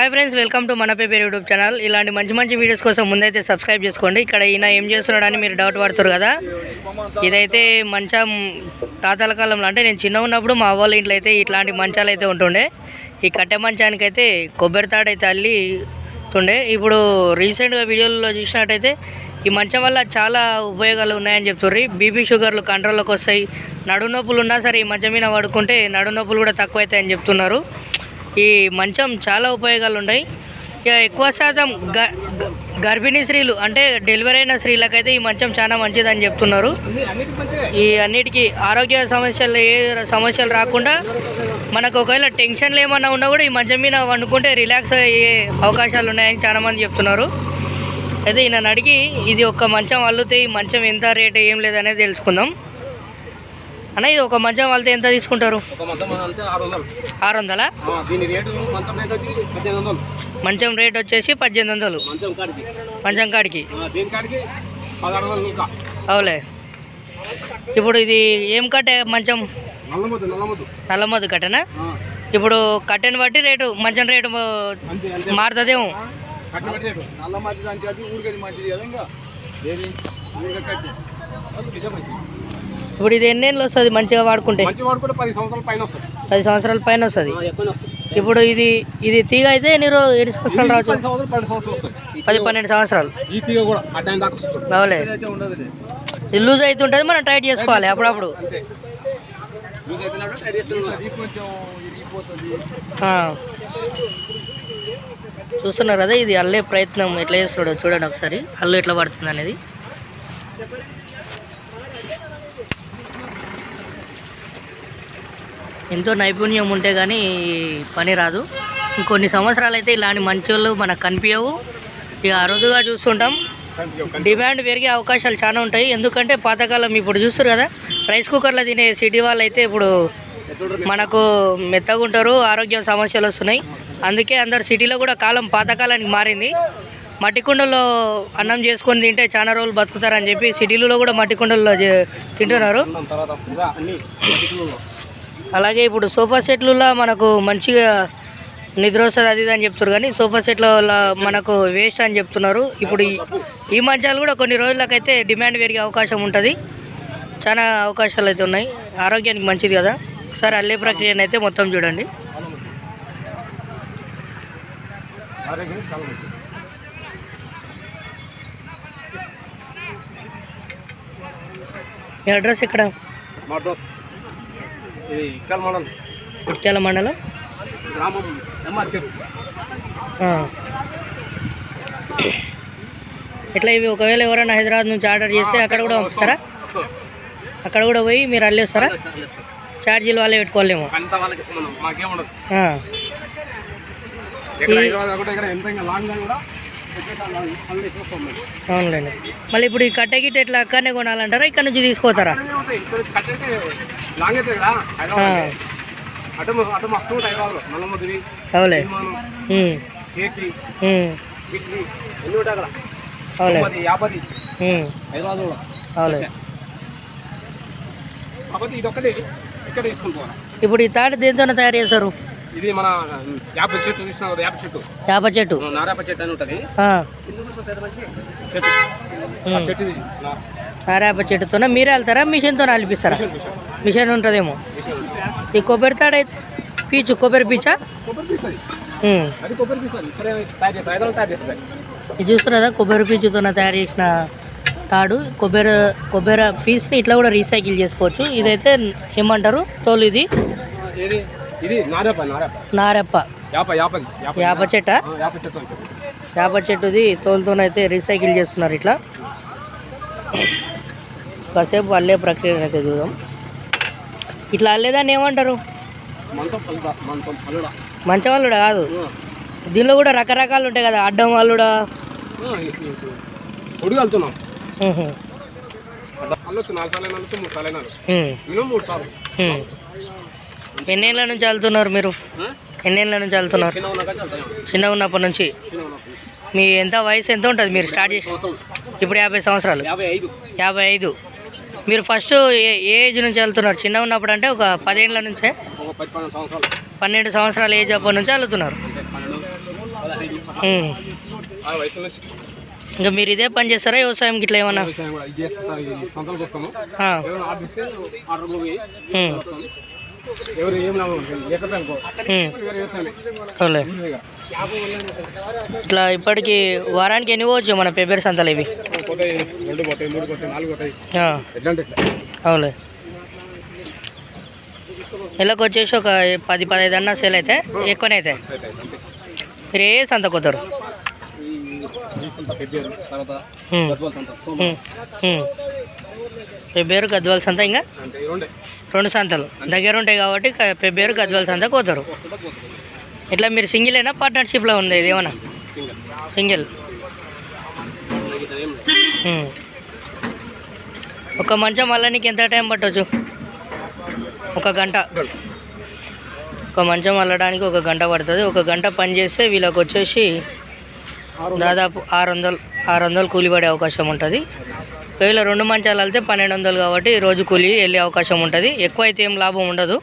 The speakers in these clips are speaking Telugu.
హాయ్ ఫ్రెండ్స్ వెల్కమ్ టు మన పేపర్ యూట్యూబ్ ఛానల్ ఇలాంటి మంచి మంచి వీడియోస్ కోసం ముందైతే సబ్స్క్రైబ్ చేసుకోండి. ఇక్కడ ఈయన ఏం చేస్తున్నాడని మీరు డౌట్ పడుతున్నారు కదా. ఇదైతే మంచం తాతల కాలంలో అంటే నేను చిన్న ఉన్నప్పుడు మా వాళ్ళ ఇంట్లో అయితే ఇట్లాంటి మంచాలు అయితే ఉంటుండే. ఈ కట్టె మంచానికి అయితే కొబ్బరి తాడైతే అల్లి ఉండే ఇప్పుడు రీసెంట్గా వీడియోలో చూసినట్టయితే ఈ మంచం వల్ల చాలా ఉపయోగాలు ఉన్నాయని చెప్తుర్రి. బీపీ షుగర్లు కంట్రోల్లోకి వస్తాయి. నడు నొప్పులు ఉన్నా సరే ఈ మంచం మీద పడుకుంటే నడు నొప్పులు కూడా తక్కువ అవుతాయని చెప్తున్నారు. ఈ మంచం చాలా ఉపయోగాలు ఉన్నాయి ఇక ఎక్కువ శాతం గ గ- గర్భిణీ స్త్రీలు అంటే డెలివరీ అయిన స్త్రీలకైతే ఈ మంచం చాలా మంచిదని చెప్తున్నారు. ఈ అన్నిటికీ ఆరోగ్య సమస్యలు ఏ సమస్యలు రాకుండా మనకు ఒకవేళ టెన్షన్లు ఏమన్నా ఉన్నా కూడా ఈ మంచం మీద వండుకుంటే రిలాక్స్ అయ్యే అవకాశాలు ఉన్నాయని చాలా మంది చెప్తున్నారు. అయితే ఈయన అడిగి ఇది ఒక మంచం అల్లుతే ఈ మంచం ఎంత రేట్ ఏం లేదనేది తెలుసుకుందాం. అన్న ఇది ఒక మంచం అల్లితే ఎంత తీసుకుంటారు? ఆరు వందలు ఆరు వందలా ఆ, దీని రేటు మంచం రేట్ వచ్చేసి పద్దెనిమిది వందలు. మంచం కాడికి. అవులే. ఇప్పుడు ఇది ఏం కట్టే మంచం? నల్లముద్దు కట్టెనా? ఇప్పుడు కట్టెని బట్టి రేటు మంచం రేటు మారుతుందేమో. నల్ల మధ్య దానికి అది ఊరికది మంచిది కదా ఇంకా. ఇప్పుడు ఇది ఎన్నేళ్ళు వస్తుంది? మంచిగా వాడుకుంటే? పది సంవత్సరాల పైన వస్తుంది. పది సంవత్సరాల పైన వస్తుంది? ఆ, ఎక్కువనే వస్తుంది. ఇప్పుడు ఇది ఇది తీగ అయితే ఎన్ని రోజులు ఎన్ని సంవత్సరాలు రావచ్చు? పది పన్నెండు సంవత్సరాలు ఇది లూజ్ అవుతుంటుంది మనం టైట్ చేసుకోవాలి అప్పుడప్పుడు. చూస్తున్నారు కదా ఇది అల్లే ప్రయత్నం ఎట్లా చేస్తాడో చూడండి ఒకసారి. అల్లు ఎట్లా పడుతుంది అనేది. ఎంతో నైపుణ్యం ఉంటే కానీ పని రాదు. ఇంకొన్ని సంవత్సరాలు అయితే ఇలాంటి మంచోళ్ళు మనకు కనిపించవు ఇక అరుదుగా చూస్తుంటాం. డిమాండ్ పెరిగే అవకాశాలు చాలా ఉంటాయి. ఎందుకంటే పాతకాలం ఇప్పుడు చూస్తారు కదా రైస్ కుక్కర్లో తినే సిటీ వాళ్ళు అయితే ఇప్పుడు మనకు మెత్తగా ఉంటారు ఆరోగ్యం సమస్యలు వస్తున్నాయి. అందుకే అందరు సిటీలో కూడా కాలం పాతకాలానికి మారింది. మట్టి కుండల్లో అన్నం చేసుకొని తింటే చాలా రోజులు బతుకుతారని చెప్పి సిటీలలో కూడా మట్టికుండల్లో చే- తింటున్నారు. అలాగే ఇప్పుడు సోఫా సెట్లలో మనకు మంచిగా నిద్ర వస్తుంది అది ఇది అని చెప్తున్నారు కానీ సోఫా సెట్ల మనకు వేస్ట్ అని చెప్తున్నారు. ఇప్పుడు ఈ- ఈ మంచాలు కూడా కొన్ని రోజులకైతే డిమాండ్ పెరిగే అవకాశం ఉంటుంది. చాలా అవకాశాలు అయితే ఉన్నాయి. ఆరోగ్యానికి మంచిది కదా. ఒకసారి అల్లే ప్రక్రియను అయితే మొత్తం చూడండి. మీ అడ్రస్ ఇక్కడ మా అడ్రస్ ఇది ఇక్కడ మనం ఇట్యాల మండలం? గ్రామం ఎంఆర్. ఇట్లా ఇవి ఒకవేళ ఎవరైనా హైదరాబాద్ నుంచి ఆర్డర్ చేస్తే అక్కడ కూడా పంపిస్తారా అక్కడ కూడా పోయి మీరు అల్లేస్తారా ఛార్జీలు వాళ్ళే పెట్టుకోలేమో. అవునులేండి. మళ్ళీ ఇప్పుడు ఈ కట్టె గిట్ట ఎట్లా అక్కడనే కొనాలంటారా? ఇక్కడ నుంచి తీసుకోతారా లాంగ్ కదా. హైదరాబాద్ అటు అటు మస్తు ఉంటాయి హైదరాబాద్లో నల్లముద్ది అవులే. సినిమాను ఉమ్, కేకి ఉమ్, ఇడ్లీ ఎన్ని ఉంటాయి అక్కడ? అవులే. తొమ్మిది యాభై ఉమ్, హైదరాబాద్ కూడా. అవులే. కాకపోతే ఇది ఒక్కటి ఇక్కడ తీసుకుని పోవాలి. ఇప్పుడు ఈ తాడు దేంతో తయారు చేస్తారు ఇది మన యాప చెట్టు చూసిన యాప చెట్టు. వేప చెట్టు. నారాప చెట్టు అని ఉంటుంది. ఆ, చెట్టు. ఆ ఉమ్. చెట్టు ఇది నా- వేప చెట్టుతోనే మీరే వెళ్తారా? మిషన్తో నలిపిస్తారా మిషన్ ఉంటుందేమో. ఈ కొబ్బరి తాడు అయితే పీచు కొబ్బరి పీచా? ఇది చూస్తారు కదా కొబ్బరి పీచుతో తయారు చేసిన తాడు. కొబ్బరి కొబ్బరి పీస్ని ఇట్లా కూడా రీసైకిల్ చేసుకోవచ్చు. ఇదైతే ఏమంటారు? తోలు ఇది? ఇది ఇది నారాప నారాప నారెప్ప. యాప చెట్ట? యాప చెట్టుది తోలుతోనైతే రీసైకిల్ చేస్తున్నారు ఇట్లా. కాసేపు అల్లే ప్రక్రియను అయితే చూద్దాం. ఇట్లా అల్లేదాన్ని ఏమంటారు? మంచం అల్లుడా కాదు. దీనిలో కూడా రకరకాలు ఉంటాయి కదా అడ్డం అల్లుడా ఉమ్. ఎన్నేళ్ళ నుంచి వెళ్తున్నారు మీరు? ఎన్నేళ్ళ నుంచి వెళ్తున్నారు చిన్న ఉన్నప్పటి నుంచి? మీ ఎంత వయసు ఎంత ఉంటుంది మీరు స్టార్ట్ చేసి? ఇప్పుడు యాభై సంవత్సరాలు. యాభై ఐదు. మీరు ఫస్ట్ ఏ ఏజ్ నుంచి వెళ్తున్నారు? చిన్న ఉన్నప్పుడు అంటే ఒక పదేళ్ళ నుంచే? పన్నెండు సంవత్సరాలు. ఏజ్ అప్పటి నుంచి వెళ్తున్నారు? ఇంకా మీరు ఇదే పని చేస్తారా? వ్యవసాయం గిట్లా ఏమన్నా. ఇట్లా ఇప్పటికి వారానికి ఎన్ని పోవచ్చు మన పేపర్ సంతలు ఇవి? పోతాయి రెండు పోతాయి మూడు పోతాయి నాలుగు పోతాయి. అవులే నెలకు వచ్చేసి ఒక పది పదహైదు అన్న సేల్ అయితే ఎక్కువనే అయితే. అవుతాయి మీరు ఏ సంత కొత్తారు. పెబ్బేరు గద్వాల సంత ఇంకా? రెండే. సంతలు. దగ్గర ఉంటాయి కాబట్టి పెబ్బేరు గద్వాల సంత కోతారు. ఇట్లా మీరు సింగిలేనా పార్ట్నర్షిప్లో ఉంది ఇది ఏమన్నా? సింగల్ సింగిల్ మిగతా ఏం లేదు. ఉమ్. ఒక మంచం వల్ల నీకు ఎంత టైం పట్టవచ్చు ఒక గంట. ఒక మంచం అల్లడానికి ఒక గంట పడుతుంది. ఒక గంట పని చేస్తే వీళ్ళకి వచ్చేసి దాదాపు ఆరు వందలు ఆరు వందలు కూలి పడే అవకాశం ఉంటుంది. ఒకవేళ రెండు మంచాలు వెళ్తే పన్నెండు వందలు కాబట్టి రోజు కూలి వెళ్ళే అవకాశం ఉంటుంది. ఎక్కువ అయితే ఏం లాభం ఉండదు.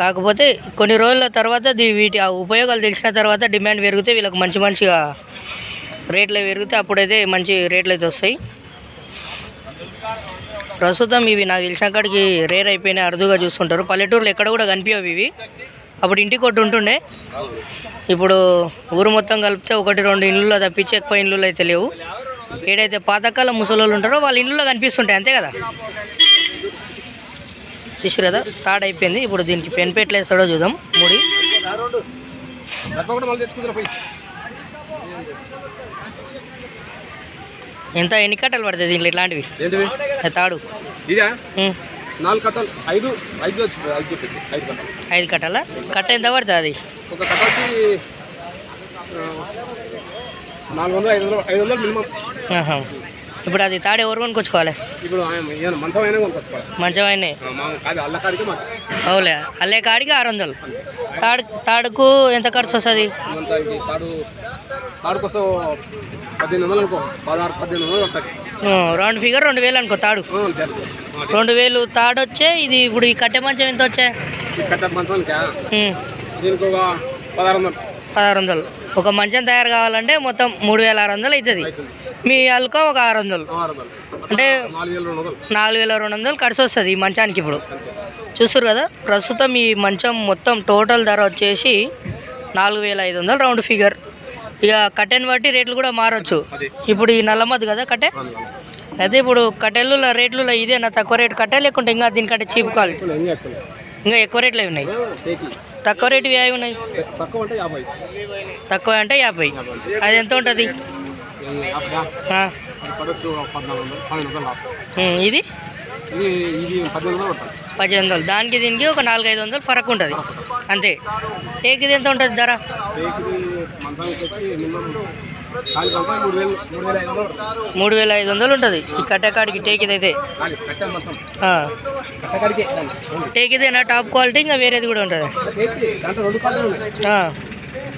కాకపోతే కొన్ని రోజుల తర్వాత వీటి ఆ ఉపయోగాలు తెలిసిన తర్వాత డిమాండ్ పెరిగితే వీళ్ళకి మంచి మంచిగా రేట్లు పెరిగితే అప్పుడైతే మంచి రేట్లు అయితే వస్తాయి. ప్రస్తుతం ఇవి నాకు తెలిసిన కాడికి రేర్ అయిపోయినాయి అరుదుగా చూస్తుంటారు. పల్లెటూరులో ఎక్కడ కూడా కనిపించవు ఇవి. అప్పుడు ఇంటికి ఒకటి ఉంటుండే. ఇప్పుడు ఊరు మొత్తం కలిపితే ఒకటి రెండు ఇళ్ళు తప్పించి ఎక్కువ ఇళ్ళు అయితే లేవు. ఏడైతే పాతకాలం ముసలోళ్ళు ఉంటారో వాళ్ళ ఇళ్ళలో కనిపిస్తుంటాయి అంతే కదా? చూసారు కదా? తాడ్ అయిపోయింది. ఇప్పుడు దీనికి పెన్ పెట్లు వేస్తాడో చూద్దాం. ముడి గట్ల కూడా మళ్ళీ తెచ్చుకుంటారా పోయి ఎంత? ఎన్ని కట్టలు పడుతుంది దీంట్లో ఇట్లాంటివి? తాడు? నాలుగు కట్టలు. ఐదు ఐదు ఐదు ఐదు కట్టలు. కట్ట ఎంత పడుతుంది అది? ఒక కట్ట వచ్చి నాలుగు వందలు ఐదు వందలు ఐదు వందలు మినిమం. ఇప్పుడు అది తాడు ఎవరు కొనుక్కొచ్చుకోవాలి? ఇప్పుడు ఆయన ఏమైనా మంచం అయినా కొనుక్కొచ్చుకోవాలి. మంచం అయినా ఆ, మా కాదు అల్ల కాడికి మాకు. అవులే. అల్లే కాడికి ఆరు వందలు. తాడు తాడుకు ఎంత ఖర్చు వస్తుంది? పద్దెనిమిది వందలు అనుకో పదహారు పద్దెనిమిది వందలు పడుతుంది రౌండ్ ఫిగర్ రెండు వేలు అనుకో తాడు. రెండు వేలు తాడు వచ్చే ఇది ఇప్పుడు ఈ కట్టె మంచం ఎంత వచ్చే? కట్ట మంచానికి? దీనికి ఒక పదహారు వందలు. పదహారు వందలు. ఒక మంచం తయారు కావాలంటే మొత్తం మూడు వేల ఆరు వందలు అవుతుంది. మీ అల్క ఒక ఆరు వందలు. అంటే నాలుగు వేల రెండు వందలు. నాలుగు వేల రెండు వందలు ఖర్చు వస్తుంది ఈ మంచానికి ఇప్పుడు. చూస్తారు కదా? ప్రస్తుతం ఈ మంచం మొత్తం టోటల్ ధర వచ్చేసి నాలుగు వేల ఐదు వందలు రౌండ్ ఫిగర్. ఇక కట్టెని బట్టి రేట్లు కూడా మారచ్చు. ఇప్పుడు ఈ నల్లమద్దు కదా కట్టె? అయితే ఇప్పుడు కట్టెలు రేట్లు ఇదేనా? తక్కువ రేటు కట్టెలు లేకుంటే ఇంకా దీనికంటే చీప్ క్వాలిటీ? ఇంకా ఎక్కువ రేట్లు ఉన్నాయి. తక్కువ రేటు అవి ఉన్నాయి? తక్కువ అంటే యాభై. తక్కువ అంటే యాభై. అది ఎంత ఉంటుంది ఇది? ఇది ఇది పద్దెనిమిది వందలు దానికి దీనికి ఒక నాలుగైదు వందలు ఫరక్ ఉంటుంది. అంతే. టేకిది ఎంత ఉంటుంది ధర? మూడు వేలు ఐదు వందలు ఐదు ఉంటుంది. ఈ కట్టెకాడికి టేకిది అయితే. టేకిదేనా టాప్ క్వాలిటీ ఇంకా వేరేది కూడా ఉంటుంది.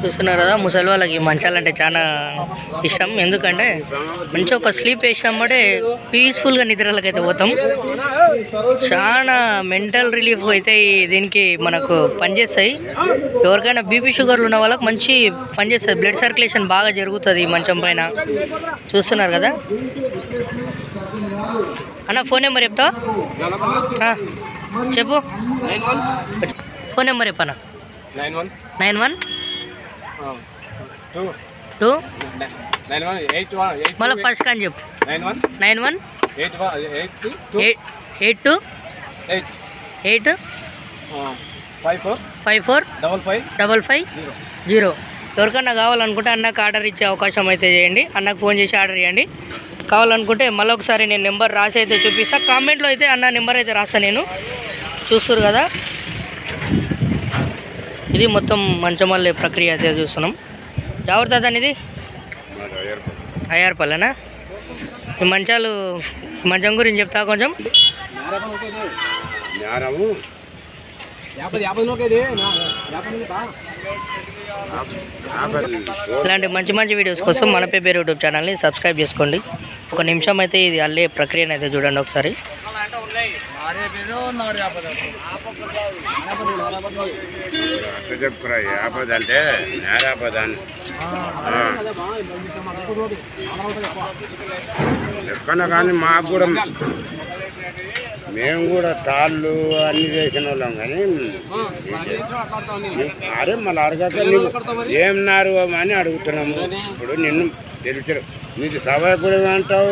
చూస్తున్నారు కదా ముసలి వాళ్ళకి మంచాలంటే చాలా ఇష్టం. ఎందుకంటే మంచి ఒక స్లీప్ వేసినామంటే పీస్ఫుల్గా నిద్రలకు అయితే పోతాం. చాలా మెంటల్ రిలీఫ్ అయితే దీనికి మనకు పనిచేస్తాయి. ఎవరికైనా బీపీ షుగర్లు ఉన్న వాళ్ళకి మంచి పనిచేస్తుంది బ్లడ్ సర్క్యులేషన్ బాగా జరుగుతుంది మంచం పైన. చూస్తున్నారు కదా? అన్న ఫోన్ నెంబర్ చెప్తావా? చెప్పు. ఫోన్ నెంబర్ చెప్పనా nine one nine one two two nine one eight one మళ్ళీ ఫస్ట్ కానీ చెప్పు. Nine one nine one eight one eight two eight eight two eight eight five four five four double five double five zero ఎవరికన్నా కావాలనుకుంటే అన్నకు ఆర్డర్ ఇచ్చే అవకాశం అయితే చేయండి. అన్నకు ఫోన్ చేసి ఆర్డర్ చేయండి కావాలనుకుంటే మళ్ళీ ఒకసారి నేను నెంబర్ రాసి అయితే చూపిస్తా. కామెంట్లో అయితే అన్న నెంబర్ అయితే రాస్తా నేను. చూస్తారు కదా? ఇది మొత్తం మంచమల్లే ప్రక్రియ అయితే చూస్తున్నాం. ఎవరు తాత ఇది అయ్యార్పల్లెనా? ఈ మంచాలు మంచం గురించి చెప్తా కొంచెం? ఇలాంటి మంచి మంచి వీడియోస్ కోసం మన పేపర్ యూట్యూబ్ ఛానల్ని సబ్స్క్రైబ్ చేసుకోండి. ఒక నిమిషం అయితే ఇది అల్లే ప్రక్రియను అయితే చూడండి ఒకసారి నారే పేదో నారే ఆపద అట్లా చెప్పుకురా ఆపద అంటే నేరాపద అని. ఎక్కడ కానీ మాకు కూడా మేము కూడా తాళ్ళు అన్ని చేసిన వాళ్ళం కానీ అరే మళ్ళీ అడగక ఏం నారు అని అడుగుతున్నాము. ఇప్పుడు నిన్ను తెలుసు. నీకు సభ కూడా అంటావు.